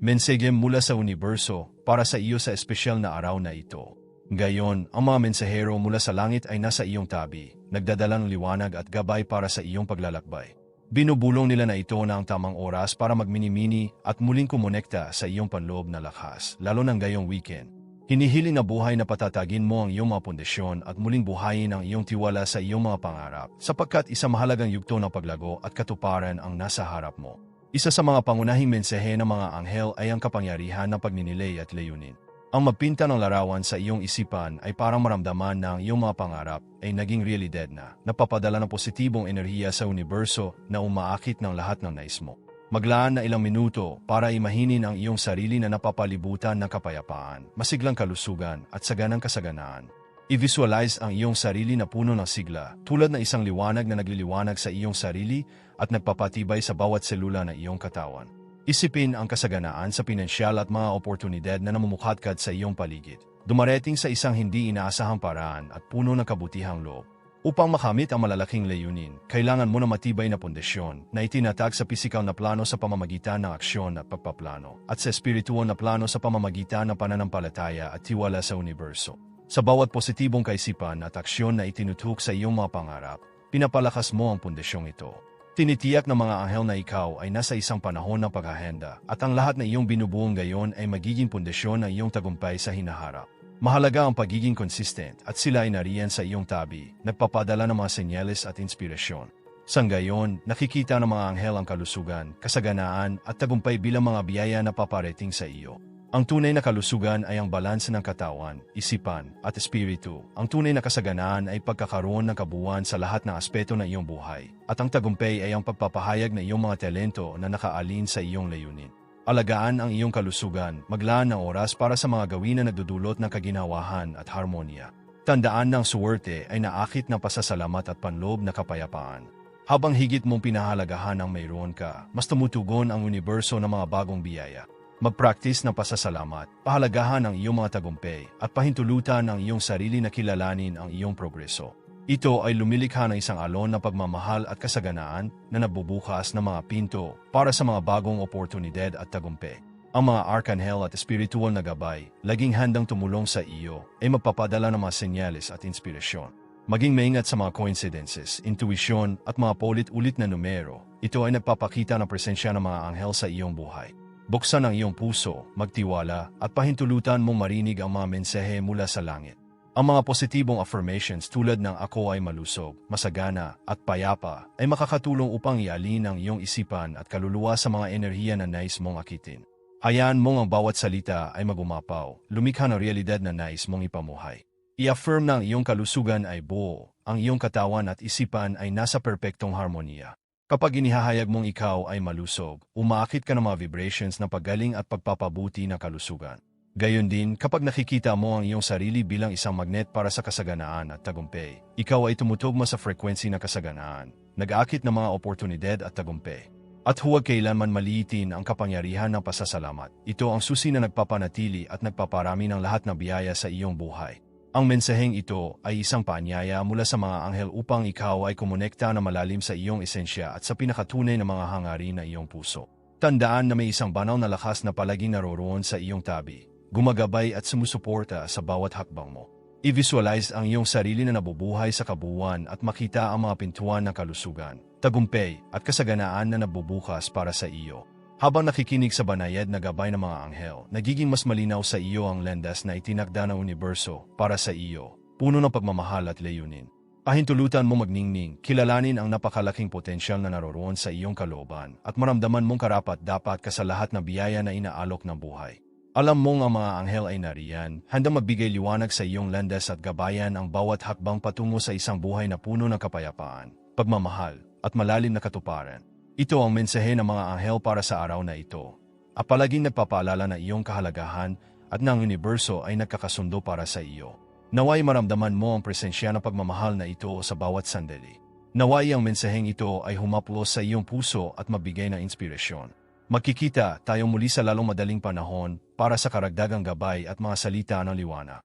Mensage mula sa universo para sa iyo sa espesyal na araw na ito. Gayon, ang mga mensahero mula sa langit ay nasa iyong tabi, nagdadala ng liwanag at gabay para sa iyong paglalakbay. Binubulong nila na ito na ang tamang oras para magmini-mini at muling kumonekta sa iyong panloob na lakas, lalo ng gayong weekend. Hinihiling na buhay na patatagin mo ang iyong mga pundasyon at muling buhayin ang iyong tiwala sa iyong mga pangarap sapagkat isa mahalagang yugto ng paglago at katuparan ang nasa harap mo. Isa sa mga pangunahing mensahe ng mga anghel ay ang kapangyarihan ng pagninilay at layunin. Ang magpinta ng larawan sa iyong isipan ay parang maramdaman na ang iyong mga pangarap ay naging realidad na, napapadala ng positibong enerhiya sa universo na umaakit ng lahat ng nais mo. Maglaan na ilang minuto para imahinin ang iyong sarili na napapalibutan ng kapayapaan, masiglang kalusugan at saganang kasaganaan. I-visualize ang iyong sarili na puno ng sigla, tulad ng isang liwanag na nagliliwanag sa iyong sarili at nagpapatibay sa bawat selula ng iyong katawan. Isipin ang kasaganaan sa pinansyal at mga oportunidad na namumukhatkad sa iyong paligid. Dumarating sa isang hindi inaasahang paraan at puno ng kabutihang loob. Upang makamit ang malalaking layunin, kailangan mo na matibay na pundasyon na itinatag sa pisikal na plano sa pamamagitan ng aksyon at pagpaplano, at sa espiritual na plano sa pamamagitan ng pananampalataya at tiwala sa universo. Sa bawat positibong kaisipan at aksyon na itinutuk sa iyong mga pangarap, pinapalakas mo ang pundasyong ito. Tinitiyak ng mga anghel na ikaw ay nasa isang panahon ng paghahenda at ang lahat na iyong binubuong gayon ay magiging pundasyon ng iyong tagumpay sa hinaharap. Mahalaga ang pagiging consistent at sila ay nariyan sa iyong tabi, nagpapadala ng mga senyales at inspirasyon. Sa gayon, nakikita ng mga anghel ang kalusugan, kasaganaan at tagumpay bilang mga biyaya na paparating sa iyo. Ang tunay na kalusugan ay ang balanse ng katawan, isipan at espiritu. Ang tunay na kasaganaan ay pagkakaroon ng kabuuan sa lahat ng aspeto ng iyong buhay. At ang tagumpay ay ang pagpapahayag ng iyong mga talento na nakaalin sa iyong layunin. Alagaan ang iyong kalusugan, maglaan ng oras para sa mga gawin na nagdudulot ng kaginawahan at harmonya. Tandaan ng suwerte ay naakit ng pasasalamat at panloob na kapayapaan. Habang higit mong pinahalagahan ang mayroon ka, mas tumutugon ang universo ng mga bagong biyaya. Mag-practice ng pasasalamat, pahalagahan ang iyong mga tagumpay, at pahintulutan ang iyong sarili na kilalanin ang iyong progreso. Ito ay lumilikha ng isang alon na pagmamahal at kasaganaan na nabubukas ng mga pinto para sa mga bagong oportunidad at tagumpay. Ang mga arkanghel at espiritual na gabay, laging handang tumulong sa iyo, ay magpapadala ng mga senyales at inspirasyon. Maging maingat sa mga coincidences, intuisyon at mga paulit-ulit na numero, ito ay nagpapakita ng presensya ng mga anghel sa iyong buhay. Buksan ang iyong puso, magtiwala, at pahintulutan mong marinig ang mga mensahe mula sa langit. Ang mga positibong affirmations tulad ng ako ay malusog, masagana, at payapa ay makakatulong upang ialin ang iyong isipan at kaluluwa sa mga enerhiya na nais mong akitin. Hayaan mong ang bawat salita ay magumapaw, lumikha ng realidad na nais mong ipamuhay. I-affirm ang iyong kalusugan ay buo, ang iyong katawan at isipan ay nasa perpektong harmonia. Kapag inihahayag mong ikaw ay malusog, umaakit ka ng mga vibrations na paggaling at pagpapabuti na kalusugan. Gayon din, kapag nakikita mo ang iyong sarili bilang isang magnet para sa kasaganaan at tagumpay, ikaw ay tumutugma sa frequency ng kasaganaan, nag-aakit ng mga oportunidad at tagumpay. At huwag kailanman maliitin ang kapangyarihan ng pasasalamat. Ito ang susi na nagpapanatili at nagpaparami ng lahat ng biyaya sa iyong buhay. Ang mensaheng ito ay isang paanyaya mula sa mga anghel upang ikaw ay kumonekta na malalim sa iyong esensya at sa pinakatunay na mga hangarin na iyong puso. Tandaan na may isang banaw na lakas na palaging naroroon sa iyong tabi gumagabay at sumusuporta sa bawat hakbang mo. I-visualize ang iyong sarili na nabubuhay sa kabuuan at makita ang mga pintuan ng kalusugan, tagumpay at kasaganaan na nabubukas para sa iyo. Habang nakikinig sa banayad na gabay ng mga anghel, nagiging mas malinaw sa iyo ang landas na itinakda ng universo para sa iyo, puno ng pagmamahal at layunin. Pahintulutan mo magningning, kilalanin ang napakalaking potensyal na naroroon sa iyong kalooban at maramdaman mong karapat dapat ka sa lahat ng biyaya na inaalok ng buhay. Alam mong ang mga anghel ay nariyan, handang magbigay liwanag sa iyong landas at gabayan ang bawat hakbang patungo sa isang buhay na puno ng kapayapaan, pagmamahal, at malalim na katuparan. Ito ang mensahe ng mga anghel para sa araw na ito. At palaging nagpapaalala na iyong kahalagahan at ng universo ay nagkakasundo para sa iyo. Naway maramdaman mo ang presensya ng pagmamahal na ito sa bawat sandali. Naway ang mensaheng ito ay humaplos sa iyong puso at mabigay ng inspirasyon. Magkikita tayo muli sa lalong madaling panahon para sa karagdagang gabay at mga salita ng liwanag.